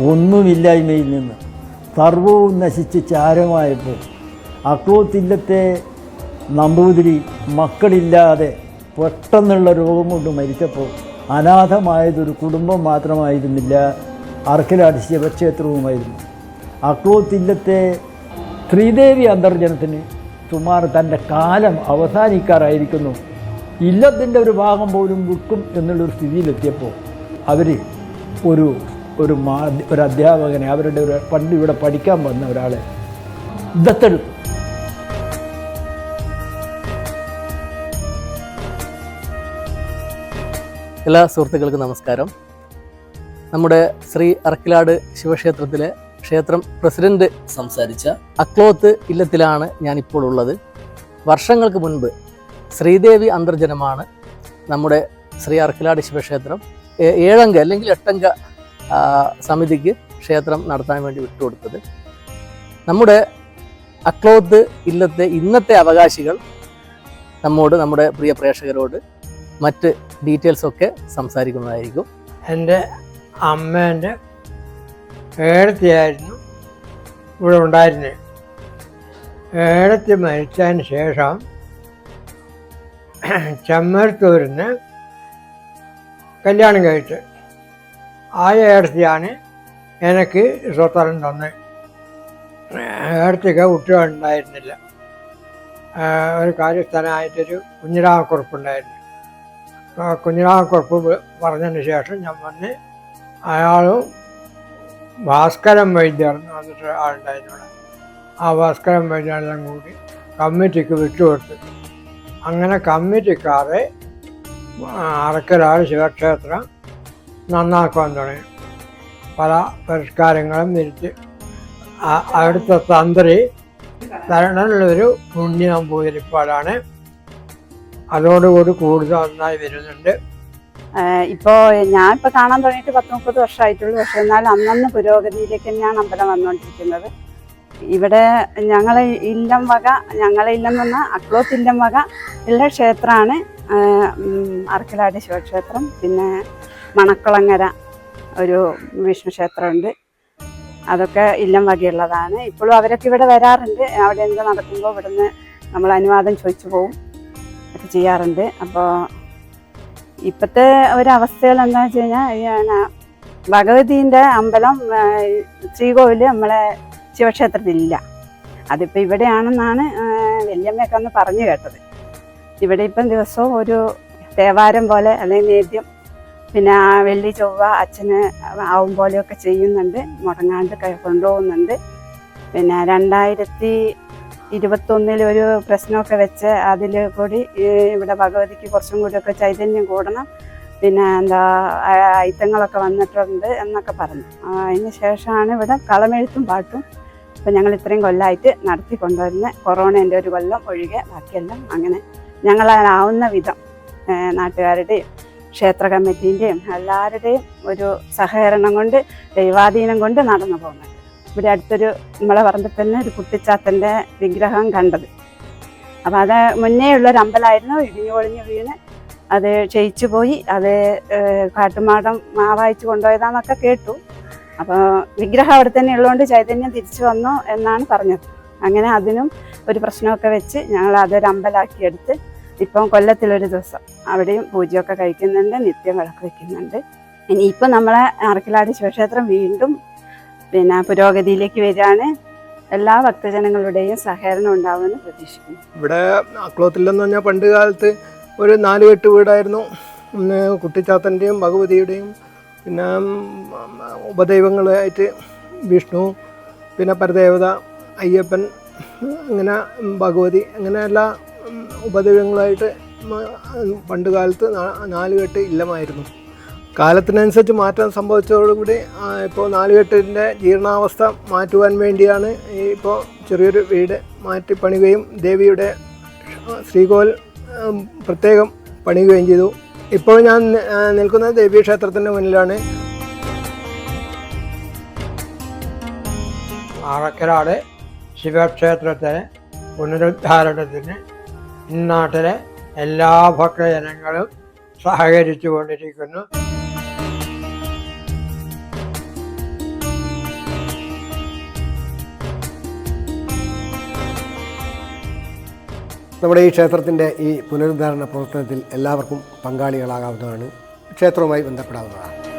ഒന്നുമില്ലായ്മയിൽ നിന്ന് സർവവും നശിച്ച് ചാരമായപ്പോൾ അക്ലോത്തില്ലത്തെ നമ്പൂതിരി മക്കളില്ലാതെ പെട്ടെന്നുള്ള രോഗം കൊണ്ട് മരിച്ചപ്പോൾ അനാഥമായതൊരു കുടുംബം മാത്രമായിരുന്നില്ല അർക്കലാട് ശിവക്ഷേത്രവുമായിരുന്നു അക്ലോത്തില്ലത്തെ ശ്രീദേവി അന്തർജനത്തിന് സുമാർ തന്റെ കാലം അവസാനിക്കാറായിരിക്കുന്നു. ഇല്ലത്തിന്റെ ഒരു ഭാഗം പോലും വിൽക്കും എന്നുള്ളൊരു സ്ഥിതിയിലെത്തിയപ്പോൾ അവർ ഒരു ഒരു മാ ഒരു അധ്യാപകനെ അവരുടെ ഒരു പണ്ട് ഇവിടെ പഠിക്കാൻ വന്ന ഒരാളെ. ദത്തെടുത്തു എല്ലാ സുഹൃത്തുക്കൾക്കും നമസ്കാരം. നമ്മുടെ ശ്രീ അറക്കിലാട് ശിവക്ഷേത്രത്തിലെ ക്ഷേത്രം പ്രസിഡന്റ് സംസാരിച്ച അക്ലോത്ത് ഇല്ലത്തിലാണ് ഞാനിപ്പോൾ ഉള്ളത്. വർഷങ്ങൾക്ക് മുൻപ് ശ്രീദേവി അന്തർജനമാണ് നമ്മുടെ ശ്രീ അറക്കിലാട് ശിവക്ഷേത്രം ഏഴംഗ അല്ലെങ്കിൽ എട്ടംഗ സമിതിക്ക് ക്ഷേത്രം നടത്താൻ വേണ്ടി വിട്ടുകൊടുത്തത്. നമ്മുടെ അക്ലോത്ത് ഇല്ലത്തെ ഇന്നത്തെ അവകാശികൾ നമ്മോട് നമ്മുടെ പ്രിയ പ്രേക്ഷകരോട് മറ്റ് ഡീറ്റെയിൽസ് ഒക്കെ സംസാരിക്കുന്നതായിരിക്കും. എന്റെ അമ്മേന്റെ ഏഴത്തിയായിരുന്നു ഇവിടെ ഉണ്ടായിരുന്നത്. ഏഴത്തി മരിച്ചതിന് ശേഷം ചെമ്മരത്തൂരിന് കല്യാണം കഴിച്ച് ആ ഏടത്തിയാണ് എനിക്ക് സ്വത്തരം തന്നത് ഏടത്തിക്ക് കുട്ടികളുണ്ടായിരുന്നില്ല ഉണ്ടായിരുന്നില്ല ഒരു കാര്യസ്ഥനായിട്ടൊരു കുഞ്ഞിരാമക്കുറിപ്പുണ്ടായിരുന്നു. കുഞ്ഞിരാമക്കുറിപ്പ് പറഞ്ഞതിന് ശേഷം ഞാൻ വന്ന് അയാളും ഭാസ്കരൻ വൈദ്യർ എന്ന് പറഞ്ഞിട്ട് ആളുണ്ടായിരുന്നു ആ ഭാസ്കരൻ വൈദ്യരെല്ലാം കൂടി കമ്മിറ്റിക്ക് വിട്ടുകൊടുത്തു അങ്ങനെ കമ്മിറ്റിക്കാരെ അറക്കലാട് ശിവക്ഷേത്രം നന്നാക്കാൻ തുടങ്ങി. പല പരിഷ്കാരങ്ങളും ആ- അവിടുത്തെ തന്ത്രി തരണുള്ളൊരു പുണ്യ നമ്പൂതിരിപ്പാടാണ് അതോടുകൂടി കൂടുതൽ നന്നായി വരുന്നുണ്ട്. ഇപ്പോൾ ഇപ്പോ ഞാൻ ഇപ്പൊ കാണാൻ തുടങ്ങിയിട്ട് പത്ത് മുപ്പത് വർഷമായിട്ടുള്ളൂ. പക്ഷെ എന്നാൽ അന്നന്ന് പുരോഗതിയിലേക്ക് തന്നെയാണ് അമ്പലം വന്നുകൊണ്ടിരിക്കുന്നത്. ഇവിടെ ഞങ്ങളെ ഇല്ലം വക ഞങ്ങളെ ഇല്ലം വന്ന അക്ലോത്ത് ഇല്ലം വക ഉള്ള ക്ഷേത്രമാണ് അർക്കലാട് ശിവക്ഷേത്രം. പിന്നെ മണക്കുളങ്ങര ഒരു വിഷ്ണു ക്ഷേത്രമുണ്ട്. അതൊക്കെ ഇല്ലം വകയുള്ളതാണ്. ഇപ്പോഴും അവരൊക്കെ ഇവിടെ വരാറുണ്ട്. അവിടെ എന്ത് നടക്കുമ്പോൾ ഇവിടുന്ന് നമ്മൾ അനുവാദം ചോദിച്ചു പോവും. ഒക്കെ ചെയ്യാറുണ്ട്. അപ്പോൾ ഇപ്പോഴത്തെ ഒരവസ്ഥകൾ എന്താ വെച്ച് കഴിഞ്ഞാൽ ഭഗവതീന്റെ അമ്പലം ശ്രീകോവിൽ നമ്മളെ ശിവക്ഷേത്രത്തിലില്ല. അതിപ്പോൾ ഇവിടെയാണെന്നാണ് വല്യമ്മയൊക്കെ ഒന്ന് പറഞ്ഞു കേട്ടത്. ഇവിടെ ഇപ്പം ദിവസവും ഒരു തേവാരം പോലെ അല്ലെങ്കിൽ നേദ്യം പിന്നെ ആ വെള്ളി ചൊവ്വ അച്ഛന് ആവും പോലെയൊക്കെ ചെയ്യുന്നുണ്ട്. മുടങ്ങാണ്ട് കൊണ്ടുപോകുന്നുണ്ട്. പിന്നെ രണ്ടായിരത്തി ഇരുപത്തൊന്നിൽ ഒരു പ്രശ്നമൊക്കെ വെച്ച് അതിൽ കൂടി ഇവിടെ ഭഗവതിക്ക് കുറച്ചും കൂടിയൊക്കെ ചൈതന്യം കൂടണം. പിന്നെ എന്താ ഐറ്റങ്ങളൊക്കെ വന്നിട്ടുണ്ട് എന്നൊക്കെ പറഞ്ഞു. അതിന് ശേഷമാണ് ഇവിടെ കളമെഴുത്തും പാട്ടും ഇപ്പം ഞങ്ങൾ ഇത്രയും കൊല്ലമായിട്ട് നടത്തി കൊണ്ടുവരുന്ന. കൊറോണേന്റെ ഒരു കൊല്ലം ഒഴികെ ബാക്കിയെല്ലാം അങ്ങനെ ഞങ്ങളാവുന്ന വിധം നാട്ടുകാരുടെയും ക്ഷേത്ര കമ്മിറ്റീന്റെയും എല്ലാവരുടെയും ഒരു സഹകരണം കൊണ്ട് ദൈവാധീനം കൊണ്ട് നടന്നു പോകുന്നത്. ഇവിടെ അടുത്തൊരു നമ്മളെ പറമ്പിൽ തന്നെ ഒരു കുട്ടിച്ചാത്തന്റെ വിഗ്രഹം കണ്ടത്. അപ്പോൾ അത് മുന്നേ ഉള്ളൊരു അമ്പലമായിരുന്നു ഇടിഞ്ഞു പൊളിഞ്ഞു വീണ്. അത് ക്ഷയിച്ചു പോയി. അത് കാട്ടുമാടം മാവായിച്ച് കൊണ്ടുപോയതാന്നൊക്കെ കേട്ടു. അപ്പോൾ വിഗ്രഹം അവിടെ തന്നെ ഉള്ളതുകൊണ്ട് ചൈതന്യം തിരിച്ചു വന്നു എന്നാണ് പറഞ്ഞത്. അങ്ങനെ അതിനും ഒരു പ്രശ്നമൊക്കെ വെച്ച് ഞങ്ങൾ അതൊരു അമ്പലമാക്കി എടുത്ത് ഇപ്പം കൊല്ലത്തിലൊരു ദിവസം അവിടെയും പൂജയൊക്കെ കഴിക്കുന്നുണ്ട് നിത്യം വിളക്ക് വയ്ക്കുന്നുണ്ട് ഇപ്പം നമ്മളെ അറക്കിലാട് ശിവക്ഷേത്രം വീണ്ടും പിന്നെ പുരോഗതിയിലേക്ക് വരികയാണ്. എല്ലാ ഭക്തജനങ്ങളുടെയും സഹകരണം ഉണ്ടാവുമെന്ന് പ്രതീക്ഷിക്കുന്നു. ഇവിടെ അക്ലോത്തില്ലെന്ന് പറഞ്ഞാൽ പണ്ട് കാലത്ത് ഒരു നാല് കെട്ട് വീടായിരുന്നു കുട്ടിച്ചാത്തന്റെയും ഭഗവതിയുടെയും പിന്നെ ഉപദൈവങ്ങളായിട്ട് വിഷ്ണു പിന്നെ പരദേവത അയ്യപ്പൻ അങ്ങനെ ഭഗവതി അങ്ങനെ എല്ലാ ഉം, ഉപദൈവങ്ങളായിട്ട് ഉം, പണ്ട് കാലത്ത് നാലുകെട്ട് ഇല്ലമായിരുന്നു. കാലത്തിനനുസരിച്ച് മാറ്റം സംഭവിച്ചതോടുകൂടി ഇപ്പോൾ നാലുകെട്ടിന്റെ ജീർണാവസ്ഥ മാറ്റുവാൻ വേണ്ടിയാണ് ഇപ്പോൾ ചെറിയൊരു വീട് മാറ്റി പണിയുകയും ദേവിയുടെ ശ്രീകോൽ പ്രത്യേകം പണിയുകയും ചെയ്തു. ഇപ്പോൾ ഞാൻ നിൽക്കുന്നത് ദേവീ ക്ഷേത്രത്തിന്റെ മുന്നിലാണ്. ആറക്കരാട് ശിവക്ഷേത്രത്തിന് പുനരുദ്ധാരണത്തിന് നാട്ടിലെ എല്ലാ ഭക്തജനങ്ങളും സഹകരിച്ചു കൊണ്ടിരിക്കുന്നു നമ്മുടെ ഈ ക്ഷേത്രത്തിന്റെ ഈ പുനരുദ്ധാരണ പ്രവർത്തനത്തിൽ എല്ലാവർക്കും പങ്കാളികളാകാവുന്നതാണ്. ക്ഷേത്രവുമായി ബന്ധപ്പെടാവുന്നതാണ്.